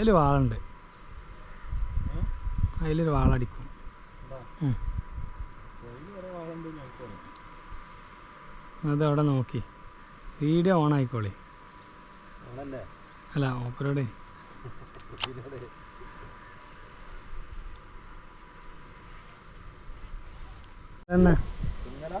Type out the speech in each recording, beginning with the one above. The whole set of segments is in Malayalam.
അതിൽ വാളുണ്ട്. അതിലൊരു വാളടിക്കും. അത് അവിടെ നോക്കി. വീഡിയോ ഓൺ ആയിക്കോളി അല്ല ഓപ്പറോടെ തന്നെ കുഞ്ഞടാ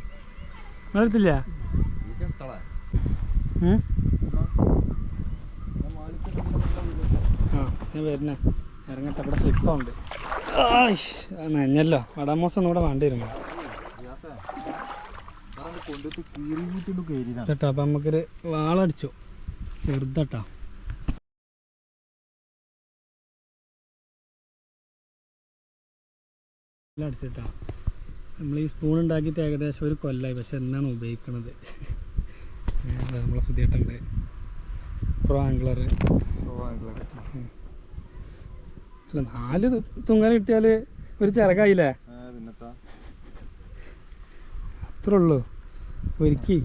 നിങ്ങളെടുത്തില്ല? ആ ഞാൻ വരുന്നേ ഇറങ്ങട്ടെ അവിടെ സ്ലിപ്പുണ്ട് നഞ്ഞല്ലോ വടാമോസം ഒന്നും കൂടെ വേണ്ടി കേട്ടോ അപ്പം നമുക്കൊരു വാളടിച്ചു. ചെറുതട്ടോ. അടിച്ചിട്ടാ നമ്മൾ ഈ സ്പൂൺ ഉണ്ടാക്കിയിട്ട് ഏകദേശം ഒരു കൊല്ലായി പക്ഷെ എന്നാണ് ഉപയോഗിക്കണത്? നമ്മൾ പുതിയിട്ടുണ്ട് പ്രോ ആംഗ്ലർ പ്രോ ആംഗ്ലർ അല്ല നാല് തുങ്ങൽ കിട്ടിയാൽ ഒരു ചിറകായില്ലേ? അത്രേ ഉള്ളൂ. ഒരുക്കി.